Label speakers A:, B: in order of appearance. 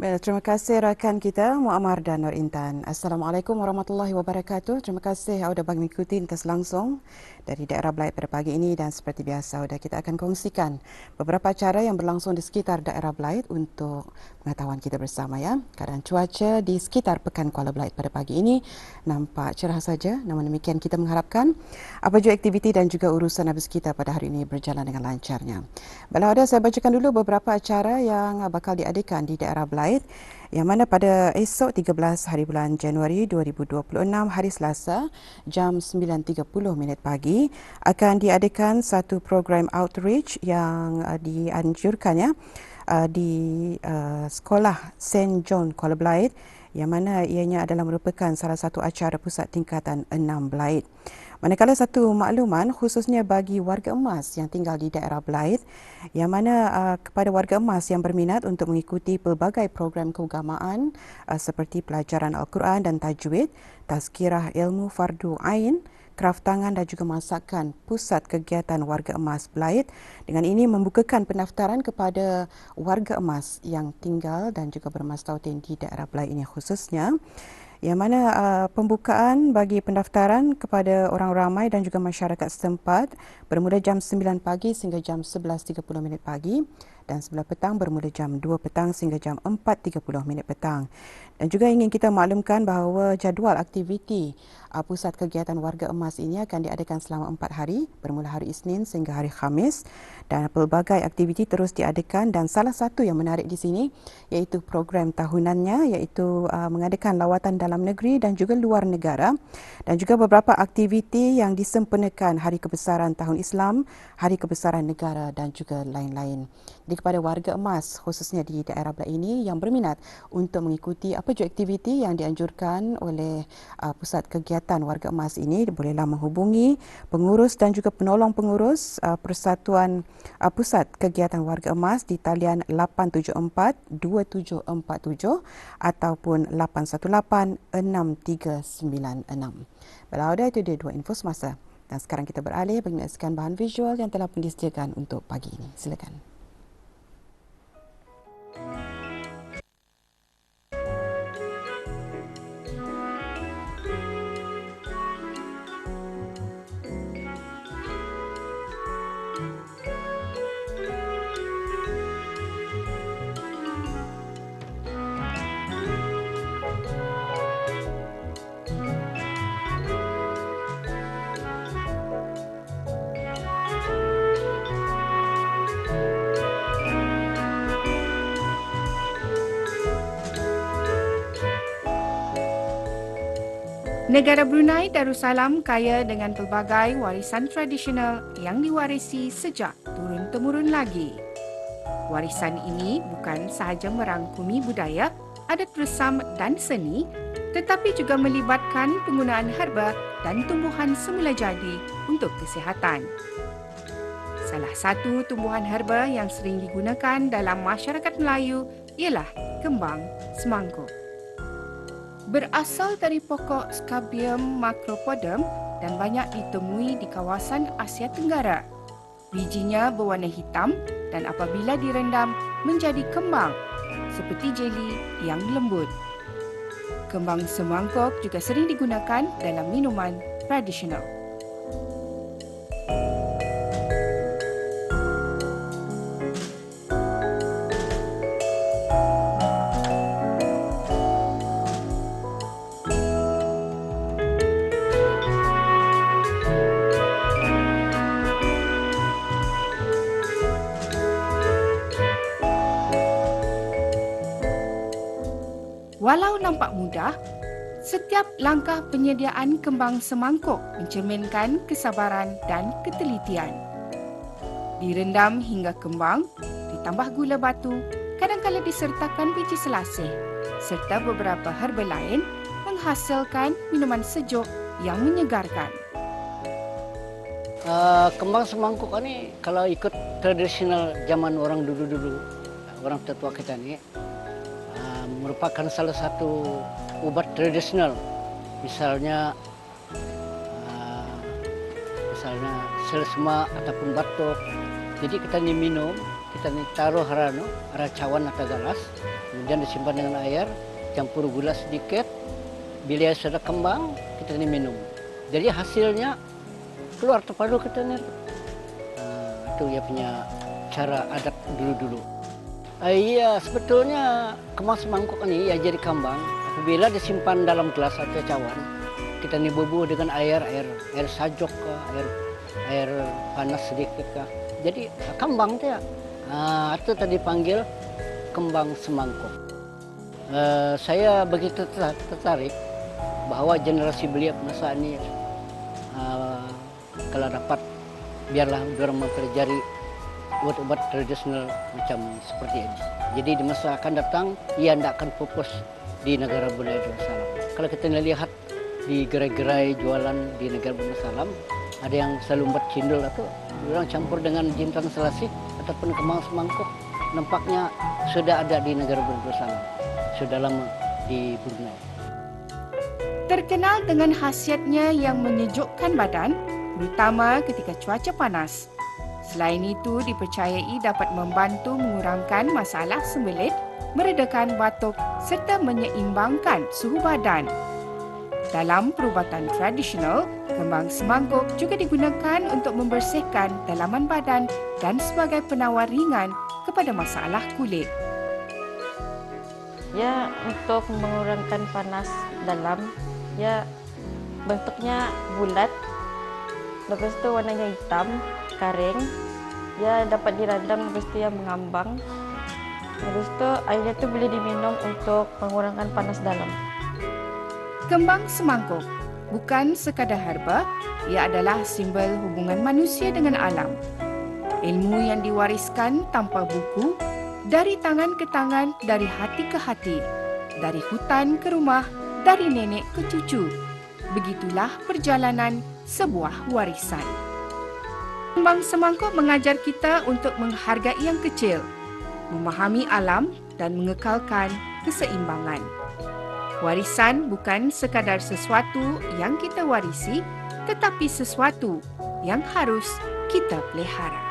A: Baik, terima kasih rakan kita Muammar dan Nur Intan. Assalamualaikum warahmatullahi wabarakatuh. Terima kasih sudah bagi mengikuti tes langsung dari daerah Belait pada pagi ini dan seperti biasa sudah kita akan kongsikan beberapa acara yang berlangsung di sekitar daerah Belait untuk pengetahuan kita bersama ya. Keadaan cuaca di sekitar Pekan Kuala Belait pada pagi ini nampak cerah saja. Namun demikian kita mengharapkan apa juga aktiviti dan juga urusan habis kita pada hari ini berjalan dengan lancarnya. Baiklah, saya bacakan dulu beberapa acara yang bakal diadakan di daerah Belait Kuwait yang mana pada esok 13 hari bulan Januari 2026 hari Selasa jam 9.30 minit pagi akan diadakan satu program outreach yang uh, dianjurkan ya uh, di uh, sekolah St John Kuala Belait yang mana ianya adalah merupakan salah satu acara pusat tingkatan 6 Belait. Manakala satu makluman khususnya bagi warga emas yang tinggal di daerah Belait yang mana uh, kepada warga emas yang berminat untuk mengikuti pelbagai program keagamaan uh, seperti pelajaran Al-Quran dan tajwid, tazkirah ilmu fardu ain, kraft tangan dan juga masakan pusat kegiatan warga emas Belait dengan ini membukakan pendaftaran kepada warga emas yang tinggal dan juga bermastautin di daerah Belait ini khususnya yang mana uh, pembukaan bagi pendaftaran kepada orang ramai dan juga masyarakat setempat bermula jam 9 pagi sehingga jam 11.30 minit pagi dan sebelah petang bermula jam 2 petang sehingga jam 4.30 minit petang. Dan juga ingin kita maklumkan bahawa jadual aktiviti uh, pusat kegiatan warga emas ini akan diadakan selama 4 hari bermula hari Isnin sehingga hari Khamis dan pelbagai aktiviti terus diadakan dan salah satu yang menarik di sini iaitu program tahunannya iaitu uh, mengadakan lawatan dalam negeri dan juga luar negara dan juga beberapa aktiviti yang disempurnakan Hari Kebesaran Tahun Islam, Hari Kebesaran Negara dan juga lain-lain. Jadi kepada warga emas khususnya di daerah belah ini yang berminat untuk mengikuti apa juga aktiviti yang dianjurkan oleh uh, pusat kegiatan warga emas ini bolehlah menghubungi pengurus dan juga penolong pengurus uh, Persatuan uh, Pusat Kegiatan Warga Emas di talian 874 2747 ataupun 818 6396. Baiklah, itu dia dua info semasa. Dan sekarang kita beralih menyaksikan bahan visual yang telah pun disediakan untuk pagi ini. Silakan.
B: Negara Brunei Darussalam kaya dengan pelbagai warisan tradisional yang diwarisi sejak turun-temurun lagi. Warisan ini bukan sahaja merangkumi budaya, adat resam dan seni tetapi juga melibatkan penggunaan herba dan tumbuhan semula jadi untuk kesihatan. Salah satu tumbuhan herba yang sering digunakan dalam masyarakat Melayu ialah kembang semangkuk berasal dari pokok Scabium macropodum dan banyak ditemui di kawasan Asia Tenggara. Bijinya berwarna hitam dan apabila direndam menjadi kembang seperti jeli yang lembut. Kembang semangkuk juga sering digunakan dalam minuman tradisional. Walau nampak mudah, setiap langkah penyediaan kembang semangkuk mencerminkan kesabaran dan ketelitian. Direndam hingga kembang, ditambah gula batu, kadang-kadang disertakan biji selasih serta beberapa herba lain menghasilkan minuman sejuk yang menyegarkan.
C: Uh, kembang semangkuk ini kalau ikut tradisional zaman orang dulu-dulu, orang tua kita ni, merupakan salah satu ubat tradisional misalnya uh, misalnya selesma ataupun batuk jadi kita ni minum kita ni taruh harano, racawan atau galas, kemudian disimpan dengan air, campur gula sedikit, bila sudah kembang, kita ni minum. Jadi hasilnya keluar terpadu kita ni. Uh, itu dia punya cara adat dulu-dulu. Uh, iya, sebetulnya kemas mangkuk ini ya jadi kambang. Apabila disimpan dalam gelas atau cawan, kita ni bubuh dengan air, air, air sajok, air, air panas sedikit. Jadi kambang tu ya. Uh, itu tadi panggil kembang semangkuk. Uh, saya begitu tertarik bahawa generasi belia masa ini uh, kalau dapat biarlah orang mempelajari ubat-ubat tradisional macam seperti ini. Jadi di masa akan datang ia tidak akan pupus di negara budaya Darussalam. Kalau kita lihat di gerai-gerai jualan di negara Darussalam ada yang selalu buat cindul atau orang campur dengan jintan selasih ataupun kemang semangkuk nampaknya sudah ada di negara bersama sudah lama di Brunei.
B: Terkenal dengan khasiatnya yang menyejukkan badan, terutama ketika cuaca panas. Selain itu, dipercayai dapat membantu mengurangkan masalah sembelit, meredakan batuk serta menyeimbangkan suhu badan. Dalam perubatan tradisional, kembang semangkuk juga digunakan untuk membersihkan dalaman badan dan sebagai penawar ringan kepada masalah kulit.
D: Ya, untuk mengurangkan panas dalam, ya bentuknya bulat. Lepas itu warnanya hitam, kering. Ya dapat dirandam lepas itu yang mengambang. Lepas itu airnya itu boleh diminum untuk mengurangkan panas dalam.
B: Kembang semangkuk bukan sekadar herba, ia adalah simbol hubungan manusia dengan alam. Ilmu yang diwariskan tanpa buku, dari tangan ke tangan, dari hati ke hati, dari hutan ke rumah, dari nenek ke cucu. Begitulah perjalanan sebuah warisan. Kembang semangkuk mengajar kita untuk menghargai yang kecil, memahami alam dan mengekalkan keseimbangan. Warisan bukan sekadar sesuatu yang kita warisi, tetapi sesuatu yang harus kita pelihara.